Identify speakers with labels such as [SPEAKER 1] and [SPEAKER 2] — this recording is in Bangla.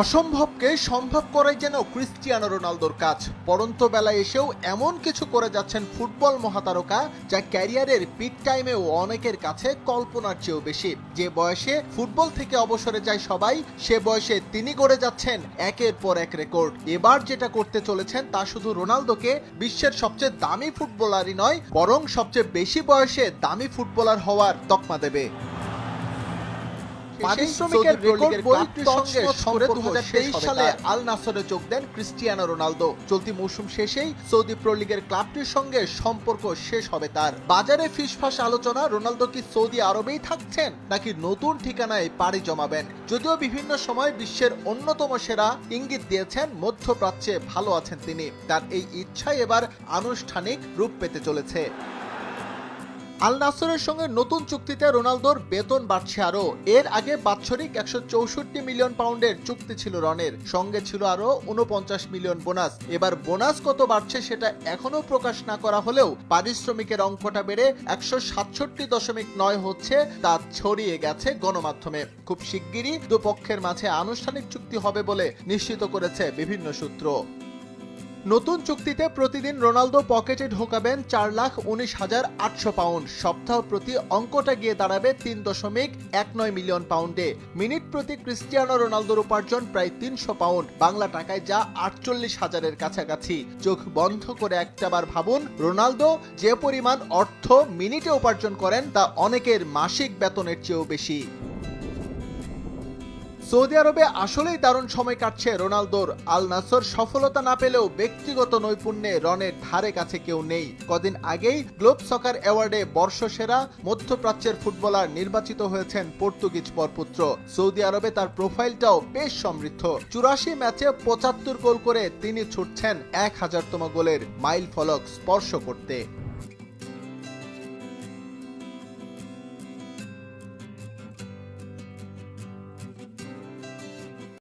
[SPEAKER 1] অসম্ভবকে সম্ভব করাই যেন ক্রিস্টিয়ানো রোনালদোর কাজ। পরন্ত বেলায় এসেও এমন কিছু করে যাচ্ছেন ফুটবল মহাতারকা, যা ক্যারিয়ারের পিক টাইমেও অনেকের কাছে কল্পনার চেয়েও বেশি। যে বয়সে ফুটবল থেকে অবসরে যায় সবাই, সে বয়সে তিনি গড়ে যাচ্ছেন একের পর এক রেকর্ড। এবার যেটা করতে চলেছেন, তা শুধু রোনালদোকে বিশ্বের সবচেয়ে দামি ফুটবলারই নয়, বরং সবচেয়ে বেশি বয়সে দামি ফুটবলার হওয়ার তকমা দেবে। পারিশ্রমিকের রেকর্ড বইটির সঙ্গে সম্পর্ক 2023 সালে আল নাসরে যোগ দেন ক্রিস্টিয়ানো রোনালদো। চলতি মৌসুম শেষেই সৌদি প্রো লিগের ক্লাবটির সঙ্গে সম্পর্ক শেষ হবে তার। বাজারে ফিসফাস আলোচনা রোনালদো কি সৌদি আরবেই থাকছেন নাকি নতুন ঠিকানায় পাড়ি জমাবেন? যদিও বিভিন্ন সময় বিশ্বের অন্যতম সেরা ইঙ্গিত দিয়েছেন মধ্যপ্রাচ্যে ভালো আছেন তিনি। তার এই ইচ্ছাই এবার আনুষ্ঠানিক রূপ পেতে চলেছে। আল নাসরের সঙ্গে নতুন চুক্তিতে রোনালদোর বেতন বাড়ছে আরও এর আগে বাৎসরিক একশো চৌষট্টি মিলিয়ন পাউন্ডের চুক্তি ছিল রনের। সঙ্গে ছিল আরও উনপঞ্চাশ মিলিয়ন বোনাস। এবার বোনাস কত বাড়ছে সেটা এখনও প্রকাশ না করা হলেও পারিশ্রমিকের অঙ্কটা বেড়ে একশো সাতষট্টি দশমিক নয় হচ্ছে তা ছড়িয়ে গেছে গণমাধ্যমে। খুব শিগগিরই দুপক্ষের মাঝে আনুষ্ঠানিক চুক্তি হবে বলে নিশ্চিত করেছে বিভিন্ন সূত্র। নতুন চুক্তিতে প্রতিদিন রোনালদো পকেটে ঢোকাবেন চার লাখ উনিশ হাজার আটশো পাউন্ড। সপ্তাহ প্রতি অঙ্কটা গিয়ে দাঁড়াবে তিন দশমিক এক নয় মিলিয়ন পাউন্ডে। মিনিট প্রতি ক্রিস্টিয়ানো রোনালদোর উপার্জন প্রায় তিনশো পাউন্ড। বাংলা টাকায় যা আটচল্লিশ হাজারের কাছাকাছি। চোখ বন্ধ করে একটাবার ভাবুন, রোনালদো যে পরিমাণ অর্থ মিনিটে উপার্জন করেন তা অনেকের মাসিক বেতনের চেয়েও বেশি। সৌদি আরবে আসলেই দারুণ সময় কাটছে রোনালদোর আল নাসর। সফলতা না পেলেও ব্যক্তিগত নৈপুণ্যে রনের ধারে কাছে কেউ নেই। কদিন আগেই গ্লোব সকার অ্যাওয়ার্ডে বর্ষসেরা মধ্যপ্রাচ্যের ফুটবলার নির্বাচিত হয়েছেন পর্তুগিজ বরপুত্র সৌদি আরবে তার প্রোফাইলটাও বেশ সমৃদ্ধ। চুরাশি ম্যাচে পঁচাত্তর গোল করে তিনি ছুটছেন এক হাজারতম গোলের মাইল ফলক স্পর্শ করতে।